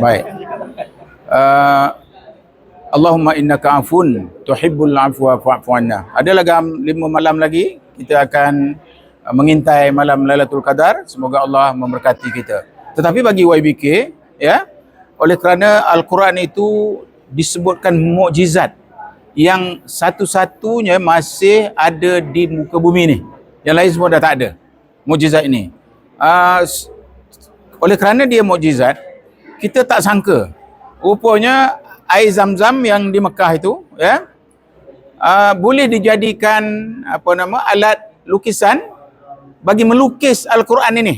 Baik. Uh, Allahumma innaka afun tuhibbul afwa fa'fu anna. Ada lagi lima malam lagi kita akan uh, mengintai malam Lailatul Qadar. Semoga Allah memberkati kita. Tetapi bagi YBK ya, oleh kerana Al-Quran itu disebutkan mukjizat yang satu-satunya masih ada di muka bumi ni. Yang lain semua dah tak ada. Mukjizat ini. Uh, oleh kerana dia mukjizat, kita tak sangka. Rupanya air zam-zam yang di Mekah itu, ya, uh, boleh dijadikan apa nama alat lukisan bagi melukis Al-Quran ini.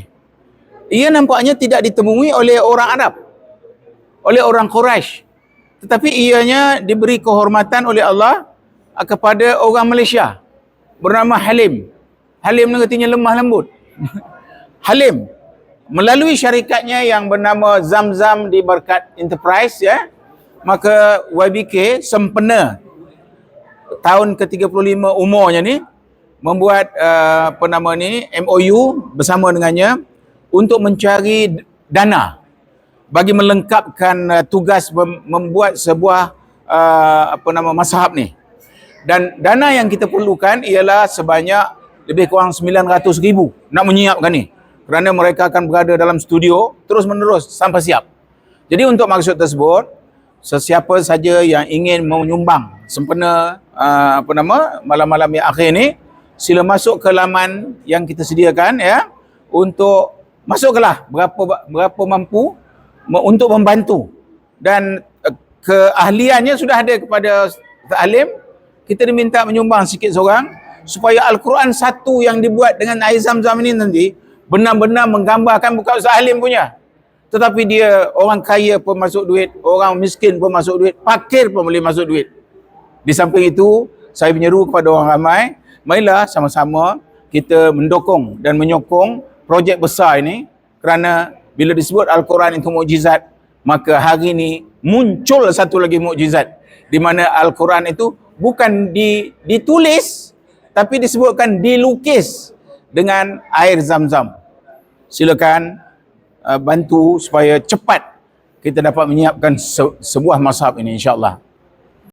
Ia nampaknya tidak ditemui oleh orang Arab, oleh orang Quraisy. Tetapi ianya diberi kehormatan oleh Allah uh, kepada orang Malaysia bernama Halim. Halim ni artinya lemah lembut. Halim melalui syarikatnya yang bernama Zamzam di Berkat Enterprise ya maka YBK sempena tahun ke-35 umurnya ni membuat uh, apa nama ni MOU bersama dengannya untuk mencari dana bagi melengkapkan uh, tugas mem- membuat sebuah uh, apa nama mazhab ni. Dan dana yang kita perlukan ialah sebanyak lebih kurang 900 ribu nak menyiapkan ni kerana mereka akan berada dalam studio terus menerus sampai siap. Jadi untuk maksud tersebut, sesiapa saja yang ingin menyumbang sempena uh, apa nama malam-malam yang akhir ni, sila masuk ke laman yang kita sediakan ya untuk masuklah berapa berapa mampu untuk membantu dan uh, keahliannya sudah ada kepada Alim kita diminta menyumbang sikit seorang supaya Al-Quran satu yang dibuat dengan air zam-zam ini nanti benar-benar menggambarkan bukan Ustaz Halim punya. Tetapi dia orang kaya pun masuk duit, orang miskin pun masuk duit, fakir pun boleh masuk duit. Di samping itu, saya menyeru kepada orang ramai, marilah sama-sama kita mendukung dan menyokong projek besar ini kerana bila disebut Al-Quran itu mukjizat, maka hari ini muncul satu lagi mukjizat di mana Al-Quran itu bukan di, ditulis tapi disebutkan dilukis dengan air zam-zam silakan uh, bantu supaya cepat kita dapat menyiapkan se- sebuah mazhab ini insya-Allah.